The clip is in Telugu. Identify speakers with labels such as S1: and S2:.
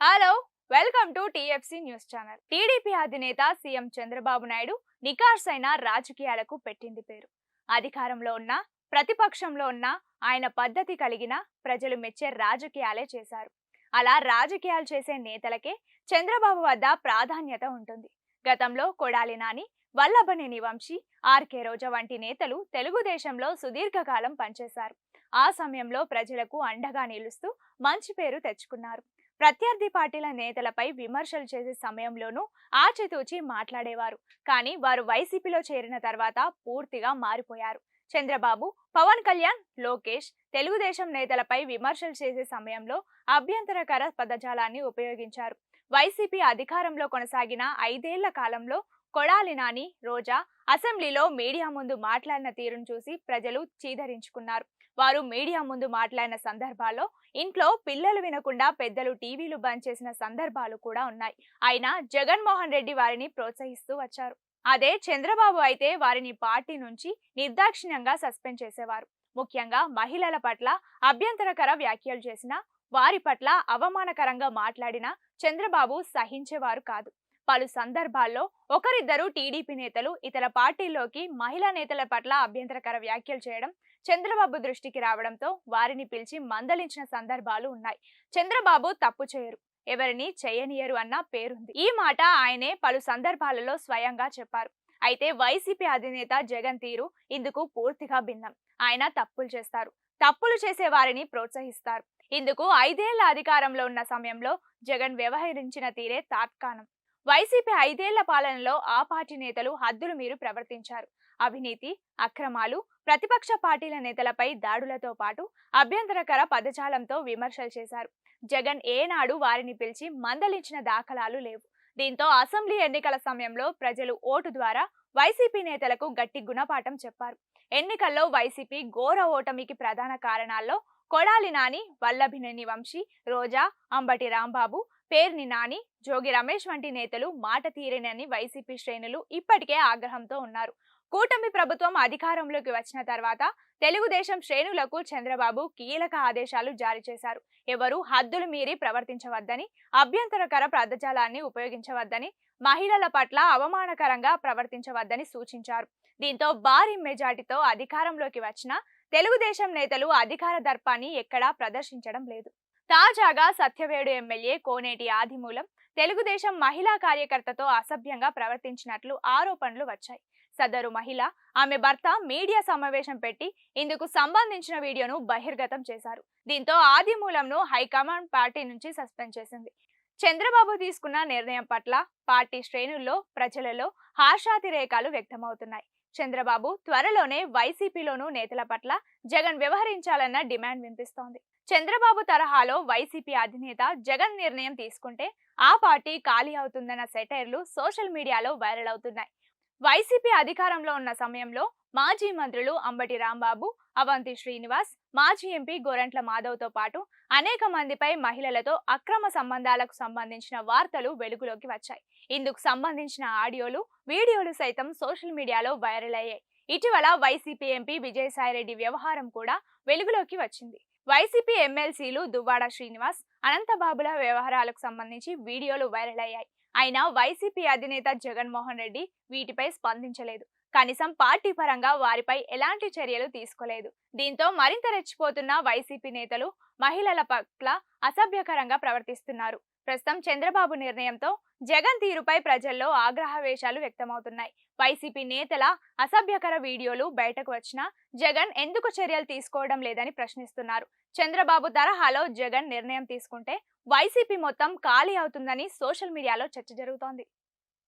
S1: Hello welcome to TFC news channel TDP అధినేత సీఎం చంద్రబాబు నాయుడు నికార్సైన రాజకీయాలకు పెట్టింది పేరు. అధికారంలో ఉన్న ప్రతిపక్షంలో ఉన్న ఆయన పద్ధతి కలిగిన ప్రజలు మెచ్చే రాజకీయాలే చేశారు. అలా రాజకీయాలు చేసే నేతలకే చంద్రబాబు వద్ద ప్రాధాన్యత ఉంటుంది. గతంలో కొడాలి నాని వల్లభనేని వంశీ ఆర్కే రోజా వంటి నేతలు తెలుగుదేశంలో సుదీర్ఘకాలం పనిచేశారు. ఆ సమయంలో ప్రజలకు అండగా నిలుస్తూ మంచి పేరు తెచ్చుకున్నారు. ప్రత్యర్థి పార్టీల నేతలపై విమర్శలు చేసే సమయంలోనూ ఆచితూచి మాట్లాడేవారు. కానీ వారు వైసీపీలో చేరిన తర్వాత పూర్తిగా మారిపోయారు. చంద్రబాబు పవన్ కళ్యాణ్ లోకేష్ తెలుగుదేశం నేతలపై విమర్శలు చేసే సమయంలో అభ్యంతరకర పదజాలాన్ని ఉపయోగించారు. వైసీపీ అధికారంలో కొనసాగిన ఐదేళ్ళ కాలంలో కొడాలి నాని రోజా అసెంబ్లీలో మీడియా ముందు మాట్లాడిన తీరును చూసి ప్రజలు చీదరించుకున్నారు. వారు మీడియా ముందు మాట్లాడిన సందర్భాల్లో ఇంట్లో పిల్లలు వినకుండా పెద్దలు టీవీలు బంద్ చేసిన సందర్భాలు కూడా ఉన్నాయి. అయినా జగన్మోహన్ రెడ్డి వారిని ప్రోత్సహిస్తూ వచ్చారు. అదే చంద్రబాబు అయితే వారిని పార్టీ నుంచి నిర్దాక్షిణ్యంగా సస్పెండ్ చేసేవారు. ముఖ్యంగా మహిళల పట్ల అభ్యంతరకర వ్యాఖ్యలు చేసిన వారి పట్ల అవమానకరంగా మాట్లాడిన చంద్రబాబు సహించేవారు కాదు. పలు సందర్భాల్లో ఒకరిద్దరు టీడీపీ నేతలు ఇతర పార్టీల్లోకి మహిళా నేతల పట్ల అభ్యంతరకర వ్యాఖ్యలు చేయడం చంద్రబాబు దృష్టికి రావడంతో వారిని పిలిచి మందలించిన సందర్భాలు ఉన్నాయి. చంద్రబాబు తప్పు చేయరు ఎవరిని చేయనియరు అన్న పేరుంది. ఈ మాట ఆయనే పలు సందర్భాలలో స్వయంగా చెప్పారు. అయితే వైసీపీ అధినేత జగన్ తీరు ఇందుకు పూర్తిగా భిన్నం. ఆయన తప్పులు చేస్తారు. తప్పులు చేసే వారిని ప్రోత్సహిస్తారు. ఇందుకు ఐదేళ్ళ అధికారంలో ఉన్న సమయంలో జగన్ వ్యవహరించిన తీరే తాత్కాలం. వైసీపీ ఐదేళ్ళ పాలనలో ఆ పార్టీ నేతలు హద్దులు మీరు ప్రవర్తించారు. అవినీతి అక్రమాలు ప్రతిపక్ష పార్టీల నేతలపై దాడులతో పాటు అభ్యంతరకర పదజాలంతో విమర్శలు చేశారు. జగన్ ఏనాడు వారిని పిలిచి మందలించిన దాఖలాలు లేవు. దీంతో అసెంబ్లీ ఎన్నికల సమయంలో ప్రజలు ఓటు ద్వారా వైసీపీ నేతలకు గట్టి గుణపాఠం చెప్పారు. ఎన్నికల్లో వైసీపీ ఘోర ఓటమికి ప్రధాన కారణాల్లో కొడాలి నాని వల్లభినేని వంశీ రోజా అంబటి రాంబాబు పేర్ని నాని జోగి రమేష్ వంటి నేతలు మాట తీరనని వైసీపీ శ్రేణులు ఇప్పటికే ఆగ్రహంతో ఉన్నారు. కూటమి ప్రభుత్వం అధికారంలోకి వచ్చిన తర్వాత తెలుగుదేశం శ్రేణులకు చంద్రబాబు కీలక ఆదేశాలు జారీ చేశారు. ఎవరు హద్దులు మీరి ప్రవర్తించవద్దని అభ్యంతరకర పదజాలాన్ని ఉపయోగించవద్దని మహిళల పట్ల అవమానకరంగా ప్రవర్తించవద్దని సూచించారు. దీంతో భారీ మెజార్టీతో అధికారంలోకి వచ్చిన తెలుగుదేశం నేతలు అధికార దర్పాన్ని ఎక్కడా ప్రదర్శించడం లేదు. తాజాగా సత్యవేడు ఎమ్మెల్యే కోనేటి ఆదిమూలం తెలుగుదేశం మహిళా కార్యకర్తతో అసభ్యంగా ప్రవర్తించినట్లు ఆరోపణలు వచ్చాయి. సదరు మహిళ ఆమె భర్త మీడియా సమావేశం పెట్టి ఇందుకు సంబంధించిన వీడియోను బహిర్గతం చేశారు. దీంతో ఆదిమూలంను హైకమాండ్ పార్టీ నుంచి సస్పెండ్ చేసింది. చంద్రబాబు తీసుకున్న నిర్ణయం పట్ల పార్టీ శ్రేణుల్లో ప్రజలలో హర్షాతిరేకాలు వ్యక్తమవుతున్నాయి. చంద్రబాబు త్వరలోనే వైసీపీలోనూ నేతల పట్ల జగన్ వ్యవహరించాలన్న డిమాండ్ వినిపిస్తోంది. చంద్రబాబు తరహాలో వైసీపీ అధినేత జగన్ నిర్ణయం తీసుకుంటే ఆ పార్టీ ఖాళీ అవుతుందన్న సెటైర్లు సోషల్ మీడియాలో వైరల్ అవుతున్నాయి. వైసీపీ అధికారంలో ఉన్న సమయంలో మాజీ మంత్రులు అంబటి రాంబాబు అవంతి శ్రీనివాస్ మాజీ ఎంపీ గోరంట్ల మాధవ్తో పాటు అనేక మందిపై మహిళలతో అక్రమ సంబంధాలకు సంబంధించిన వార్తలు వెలుగులోకి వచ్చాయి. ఇందుకు సంబంధించిన ఆడియోలు వీడియోలు సైతం సోషల్ మీడియాలో వైరల్ అయ్యాయి. ఇటీవల వైసీపీ ఎంపీ విజయసాయిరెడ్డి వ్యవహారం కూడా వెలుగులోకి వచ్చింది. వైసీపీ ఎమ్మెల్సీలు దువ్వాడ శ్రీనివాస్ అనంతబాబుల వ్యవహారాలకు సంబంధించి వీడియోలు వైరల్ అయ్యాయి. అయినా వైసీపీ అధినేత జగన్మోహన్ రెడ్డి వీటిపై స్పందించలేదు. కనీసం పార్టీ పరంగా వారిపై ఎలాంటి చర్యలు తీసుకోలేదు. దీంతో మరింత రెచ్చిపోతున్న వైసీపీ నేతలు మహిళల పట్ల అసభ్యకరంగా ప్రవర్తిస్తున్నారు. ప్రస్తుతం చంద్రబాబు నిర్ణయంతో జగన్ తీరుపై ప్రజల్లో ఆగ్రహవేశాలు వ్యక్తమవుతున్నాయి. వైసీపీ నేతల అసభ్యకర వీడియోలు బయటకు వచ్చినా జగన్ ఎందుకు చర్యలు తీసుకోవడం లేదని ప్రశ్నిస్తున్నారు. చంద్రబాబు తరహాలో జగన్ నిర్ణయం తీసుకుంటే వైసీపీ మొత్తం ఖాళీ అవుతుందని సోషల్ మీడియాలో చర్చ జరుగుతోంది.